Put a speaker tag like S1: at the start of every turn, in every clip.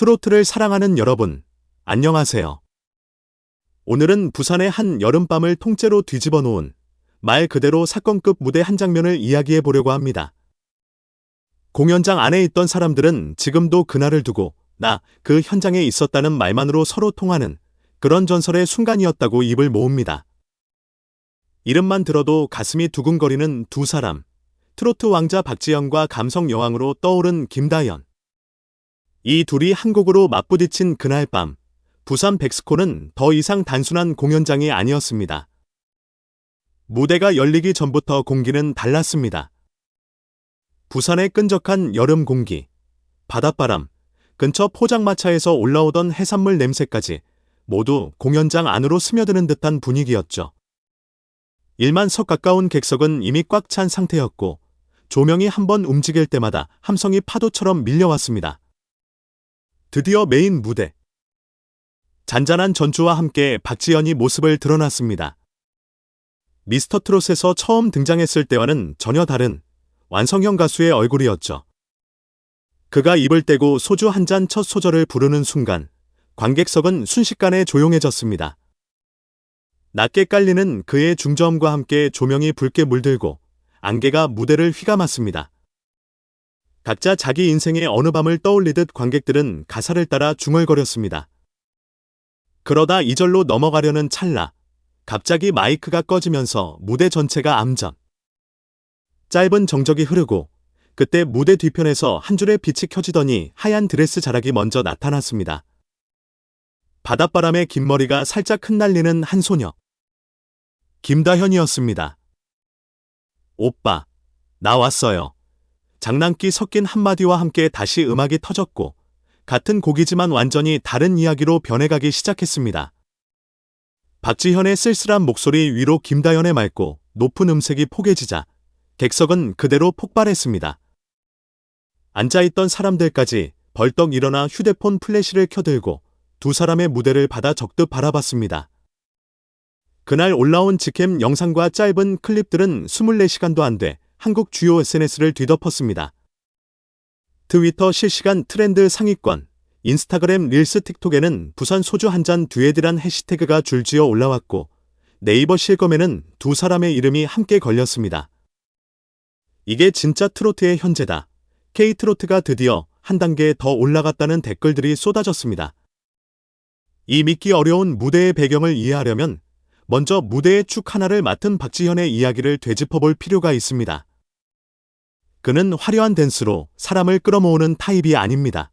S1: 트로트를 사랑하는 여러분, 안녕하세요. 오늘은 부산의 한 여름밤을 통째로 뒤집어 놓은 말 그대로 사건급 무대 한 장면을 이야기해 보려고 합니다. 공연장 안에 있던 사람들은 지금도 그날을 두고 나 그 현장에 있었다는 말만으로 서로 통하는 그런 전설의 순간이었다고 입을 모읍니다. 이름만 들어도 가슴이 두근거리는 두 사람. 트로트 왕자 박지현과 감성 여왕으로 떠오른 김다연. 이 둘이 한 곡으로 맞부딪힌 그날 밤, 부산 백스코는 더 이상 단순한 공연장이 아니었습니다. 무대가 열리기 전부터 공기는 달랐습니다. 부산의 끈적한 여름 공기, 바닷바람, 근처 포장마차에서 올라오던 해산물 냄새까지 모두 공연장 안으로 스며드는 듯한 분위기였죠. 1만 석 가까운 객석은 이미 꽉 찬 상태였고 조명이 한번 움직일 때마다 함성이 파도처럼 밀려왔습니다. 드디어 메인 무대. 잔잔한 전주와 함께 박지연이 모습을 드러났습니다. 미스터 트롯에서 처음 등장했을 때와는 전혀 다른 완성형 가수의 얼굴이었죠. 그가 입을 떼고 소주 한 잔 첫 소절을 부르는 순간 관객석은 순식간에 조용해졌습니다. 낮게 깔리는 그의 중저음과 함께 조명이 붉게 물들고 안개가 무대를 휘감았습니다. 각자 자기 인생의 어느 밤을 떠올리듯 관객들은 가사를 따라 중얼거렸습니다. 그러다 이절로 넘어가려는 찰나, 갑자기 마이크가 꺼지면서 무대 전체가 암전. 짧은 정적이 흐르고 그때 무대 뒤편에서 한 줄의 빛이 켜지더니 하얀 드레스 자락이 먼저 나타났습니다. 바닷바람에 긴 머리가 살짝 흩날리는 한 소녀. 김다현이었습니다. 오빠, 나 왔어요. 장난기 섞인 한마디와 함께 다시 음악이 터졌고, 같은 곡이지만 완전히 다른 이야기로 변해가기 시작했습니다. 박지현의 쓸쓸한 목소리 위로 김다현의 맑고 높은 음색이 포개지자 객석은 그대로 폭발했습니다. 앉아있던 사람들까지 벌떡 일어나 휴대폰 플래시를 켜들고 두 사람의 무대를 받아 적듯 바라봤습니다. 그날 올라온 직캠 영상과 짧은 클립들은 24시간도 안 돼 한국 주요 SNS를 뒤덮었습니다. 트위터 실시간 트렌드 상위권, 인스타그램 릴스 틱톡에는 부산 소주 한 잔 듀엣이란 해시태그가 줄지어 올라왔고 네이버 실검에는 두 사람의 이름이 함께 걸렸습니다. 이게 진짜 트로트의 현재다. K트로트가 드디어 한 단계 더 올라갔다는 댓글들이 쏟아졌습니다. 이 믿기 어려운 무대의 배경을 이해하려면 먼저 무대의 축 하나를 맡은 박지현의 이야기를 되짚어볼 필요가 있습니다. 그는 화려한 댄스로 사람을 끌어모으는 타입이 아닙니다.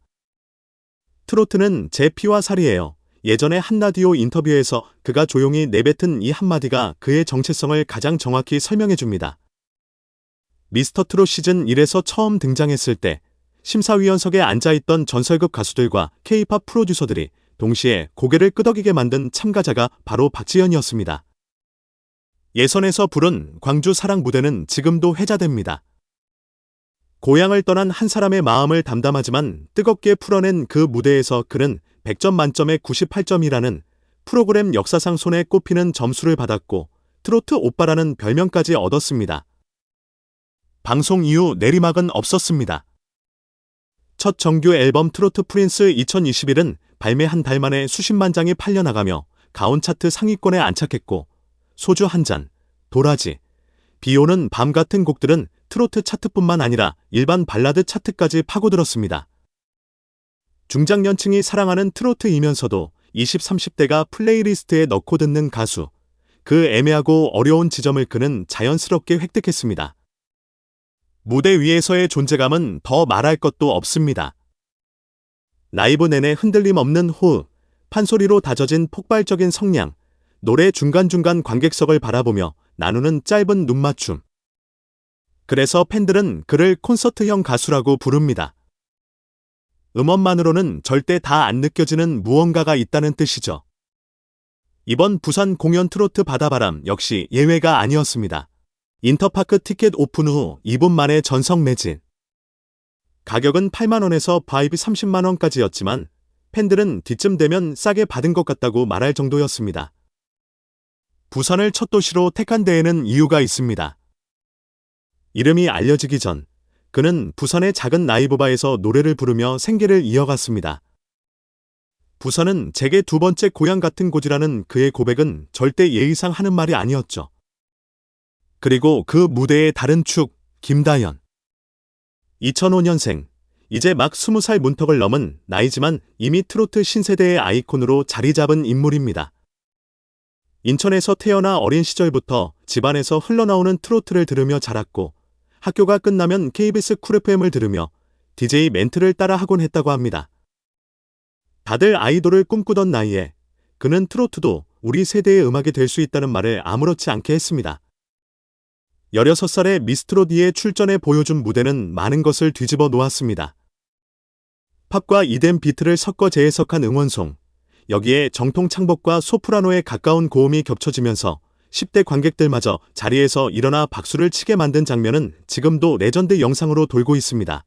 S1: 트로트는 제 피와 살이에요. 예전에 한 라디오 인터뷰에서 그가 조용히 내뱉은 이 한마디가 그의 정체성을 가장 정확히 설명해 줍니다. 미스터 트롯 시즌 1에서 처음 등장했을 때 심사위원석에 앉아있던 전설급 가수들과 K-팝 프로듀서들이 동시에 고개를 끄덕이게 만든 참가자가 바로 박지현이었습니다. 예선에서 부른 광주 사랑 무대는 지금도 회자됩니다. 고향을 떠난 한 사람의 마음을 담담하지만 뜨겁게 풀어낸 그 무대에서 그는 100점 만점에 98점이라는 프로그램 역사상 손에 꼽히는 점수를 받았고 트로트 오빠라는 별명까지 얻었습니다. 방송 이후 내리막은 없었습니다. 첫 정규 앨범 트로트 프린스 2021은 발매 한 달 만에 수십만 장이 팔려나가며 가온 차트 상위권에 안착했고 소주 한 잔, 도라지, 비 오는 밤 같은 곡들은 트로트 차트뿐만 아니라 일반 발라드 차트까지 파고들었습니다. 중장년층이 사랑하는 트로트이면서도 20, 30대가 플레이리스트에 넣고 듣는 가수. 그 애매하고 어려운 지점을 그는 자연스럽게 획득했습니다. 무대 위에서의 존재감은 더 말할 것도 없습니다. 라이브 내내 흔들림 없는 호흡, 판소리로 다져진 폭발적인 성량, 노래 중간중간 관객석을 바라보며 나누는 짧은 눈맞춤. 그래서 팬들은 그를 콘서트형 가수라고 부릅니다. 음원만으로는 절대 다 안 느껴지는 무언가가 있다는 뜻이죠. 이번 부산 공연 트로트 바다바람 역시 예외가 아니었습니다. 인터파크 티켓 오픈 후 2분 만에 전성 매진. 가격은 8만원에서 바이브 30만원까지였지만 팬들은 뒤쯤 되면 싸게 받은 것 같다고 말할 정도였습니다. 부산을 첫 도시로 택한 데에는 이유가 있습니다. 이름이 알려지기 전 그는 부산의 작은 라이브바에서 노래를 부르며 생계를 이어갔습니다. 부산은 제게 두 번째 고향 같은 곳이라는 그의 고백은 절대 예의상 하는 말이 아니었죠. 그리고 그 무대의 다른 축, 김다연. 2005년생, 이제 막 20살 문턱을 넘은 나이지만 이미 트로트 신세대의 아이콘으로 자리 잡은 인물입니다. 인천에서 태어나 어린 시절부터 집안에서 흘러나오는 트로트를 들으며 자랐고 학교가 끝나면 KBS 쿨 FM을 들으며 DJ 멘트를 따라 하곤 했다고 합니다. 다들 아이돌을 꿈꾸던 나이에 그는 트로트도 우리 세대의 음악이 될 수 있다는 말을 아무렇지 않게 했습니다. 16살에 미스트롯2에 출전해 보여준 무대는 많은 것을 뒤집어 놓았습니다. 팝과 이덴 비트를 섞어 재해석한 응원송, 여기에 정통 창법과 소프라노의 가까운 고음이 겹쳐지면서 10대 관객들마저 자리에서 일어나 박수를 치게 만든 장면은 지금도 레전드 영상으로 돌고 있습니다.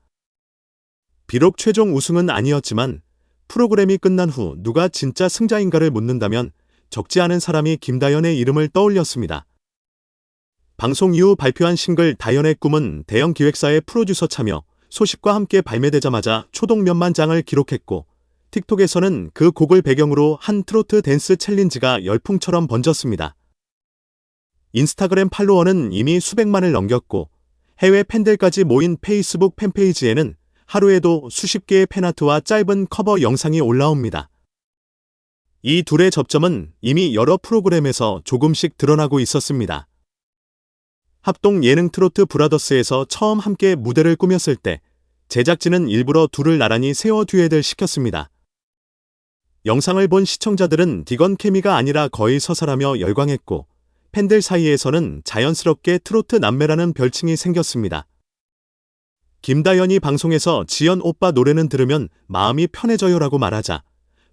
S1: 비록 최종 우승은 아니었지만 프로그램이 끝난 후 누가 진짜 승자인가를 묻는다면 적지 않은 사람이 김다연의 이름을 떠올렸습니다. 방송 이후 발표한 싱글 다연의 꿈은 대형 기획사의 프로듀서 참여, 소식과 함께 발매되자마자 초동 몇만 장을 기록했고 틱톡에서는 그 곡을 배경으로 한 트로트 댄스 챌린지가 열풍처럼 번졌습니다. 인스타그램 팔로워는 이미 수백만을 넘겼고 해외 팬들까지 모인 페이스북 팬페이지에는 하루에도 수십 개의 팬아트와 짧은 커버 영상이 올라옵니다. 이 둘의 접점은 이미 여러 프로그램에서 조금씩 드러나고 있었습니다. 합동 예능 트로트 브라더스에서 처음 함께 무대를 꾸몄을 때 제작진은 일부러 둘을 나란히 세워 듀엣을 시켰습니다. 영상을 본 시청자들은 디건 케미가 아니라 거의 서사라며 열광했고 팬들 사이에서는 자연스럽게 트로트 남매라는 별칭이 생겼습니다. 김다연이 방송에서 지연 오빠 노래는 들으면 마음이 편해져요라고 말하자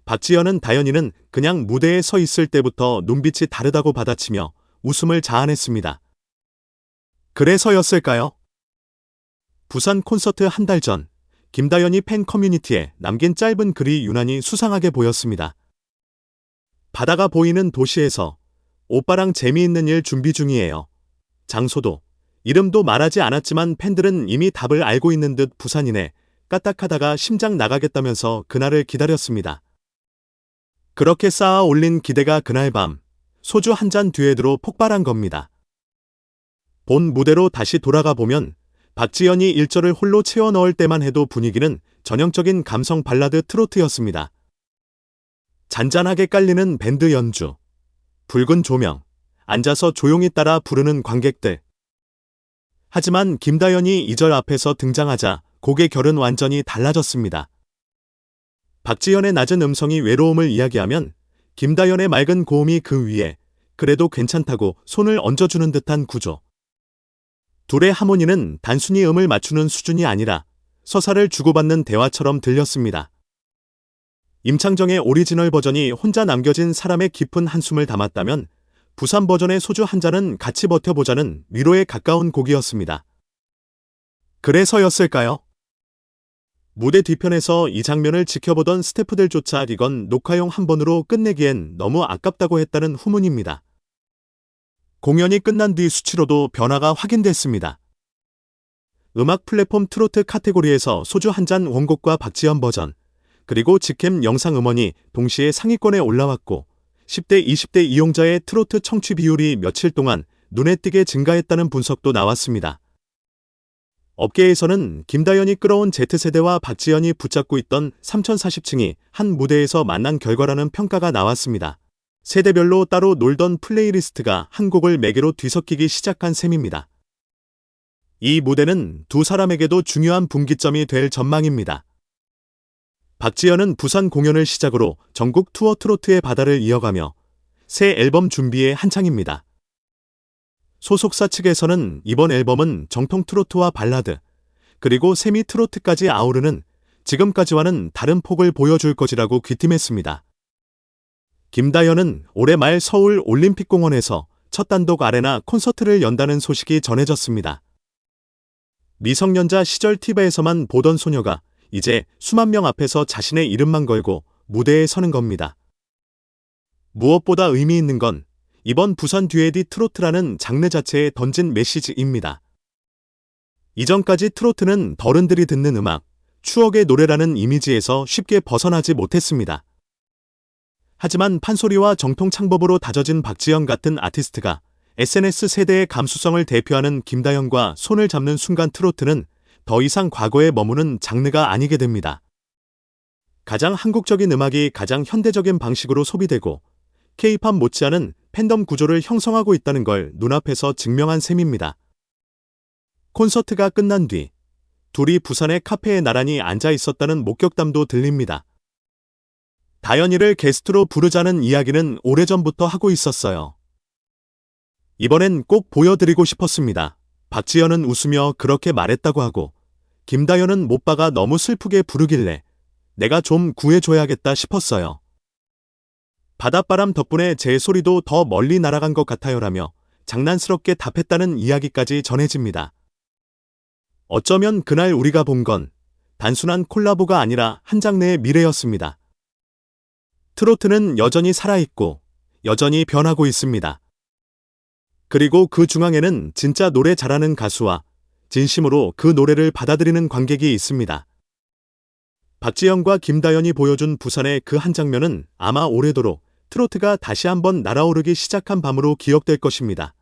S1: 박지연은 다연이는 그냥 무대에 서 있을 때부터 눈빛이 다르다고 받아치며 웃음을 자아냈습니다. 그래서였을까요? 부산 콘서트 한 달 전, 김다연이 팬 커뮤니티에 남긴 짧은 글이 유난히 수상하게 보였습니다. 바다가 보이는 도시에서 오빠랑 재미있는 일 준비 중이에요. 장소도, 이름도 말하지 않았지만 팬들은 이미 답을 알고 있는 듯 부산이네 까딱하다가 심장 나가겠다면서 그날을 기다렸습니다. 그렇게 쌓아 올린 기대가 그날 밤 소주 한 잔 뒤에드로 폭발한 겁니다. 본 무대로 다시 돌아가 보면 박지연이 일절을 홀로 채워 넣을 때만 해도 분위기는 전형적인 감성 발라드 트로트였습니다. 잔잔하게 깔리는 밴드 연주, 붉은 조명, 앉아서 조용히 따라 부르는 관객들. 하지만 김다연이 이 절 앞에서 등장하자 곡의 결은 완전히 달라졌습니다. 박지연의 낮은 음성이 외로움을 이야기하면 김다연의 맑은 고음이 그 위에 그래도 괜찮다고 손을 얹어주는 듯한 구조. 둘의 하모니는 단순히 음을 맞추는 수준이 아니라 서사를 주고받는 대화처럼 들렸습니다. 임창정의 오리지널 버전이 혼자 남겨진 사람의 깊은 한숨을 담았다면 부산 버전의 소주 한 잔은 같이 버텨보자는 위로에 가까운 곡이었습니다. 그래서였을까요? 무대 뒤편에서 이 장면을 지켜보던 스태프들조차 이건 녹화용 한 번으로 끝내기엔 너무 아깝다고 했다는 후문입니다. 공연이 끝난 뒤 수치로도 변화가 확인됐습니다. 음악 플랫폼 트로트 카테고리에서 소주 한 잔 원곡과 박지연 버전, 그리고 직캠 영상 음원이 동시에 상위권에 올라왔고 10대 20대 이용자의 트로트 청취 비율이 며칠 동안 눈에 띄게 증가했다는 분석도 나왔습니다. 업계에서는 김다연이 끌어온 Z세대와 박지연이 붙잡고 있던 3040층이 한 무대에서 만난 결과라는 평가가 나왔습니다. 세대별로 따로 놀던 플레이리스트가 한 곡을 매개로 뒤섞이기 시작한 셈입니다. 이 무대는 두 사람에게도 중요한 분기점이 될 전망입니다. 박지연은 부산 공연을 시작으로 전국 투어 트로트의 바다를 이어가며 새 앨범 준비에 한창입니다. 소속사 측에서는 이번 앨범은 정통 트로트와 발라드, 그리고 세미 트로트까지 아우르는 지금까지와는 다른 폭을 보여줄 것이라고 귀띔했습니다. 김다연은 올해 말 서울 올림픽공원에서 첫 단독 아레나 콘서트를 연다는 소식이 전해졌습니다. 미성년자 시절 TV에서만 보던 소녀가 이제 수만 명 앞에서 자신의 이름만 걸고 무대에 서는 겁니다. 무엇보다 의미 있는 건 이번 부산 듀에디 트로트라는 장르 자체에 던진 메시지입니다. 이전까지 트로트는 어른들이 듣는 음악, 추억의 노래라는 이미지에서 쉽게 벗어나지 못했습니다. 하지만 판소리와 정통 창법으로 다져진 박지영 같은 아티스트가 SNS 세대의 감수성을 대표하는 김다영과 손을 잡는 순간 트로트는 더 이상 과거에 머무는 장르가 아니게 됩니다. 가장 한국적인 음악이 가장 현대적인 방식으로 소비되고 K-팝 못지않은 팬덤 구조를 형성하고 있다는 걸 눈앞에서 증명한 셈입니다. 콘서트가 끝난 뒤 둘이 부산의 카페에 나란히 앉아 있었다는 목격담도 들립니다. 다현이를 게스트로 부르자는 이야기는 오래전부터 하고 있었어요. 이번엔 꼭 보여드리고 싶었습니다. 박지현은 웃으며 그렇게 말했다고 하고 김다현은 못바가 너무 슬프게 부르길래 내가 좀 구해줘야겠다 싶었어요. 바닷바람 덕분에 제 소리도 더 멀리 날아간 것 같아요라며 장난스럽게 답했다는 이야기까지 전해집니다. 어쩌면 그날 우리가 본 건 단순한 콜라보가 아니라 한 장르의 미래였습니다. 트로트는 여전히 살아있고 여전히 변하고 있습니다. 그리고 그 중앙에는 진짜 노래 잘하는 가수와 진심으로 그 노래를 받아들이는 관객이 있습니다. 박지영과 김다연이 보여준 부산의 그 한 장면은 아마 오래도록 트로트가 다시 한번 날아오르기 시작한 밤으로 기억될 것입니다.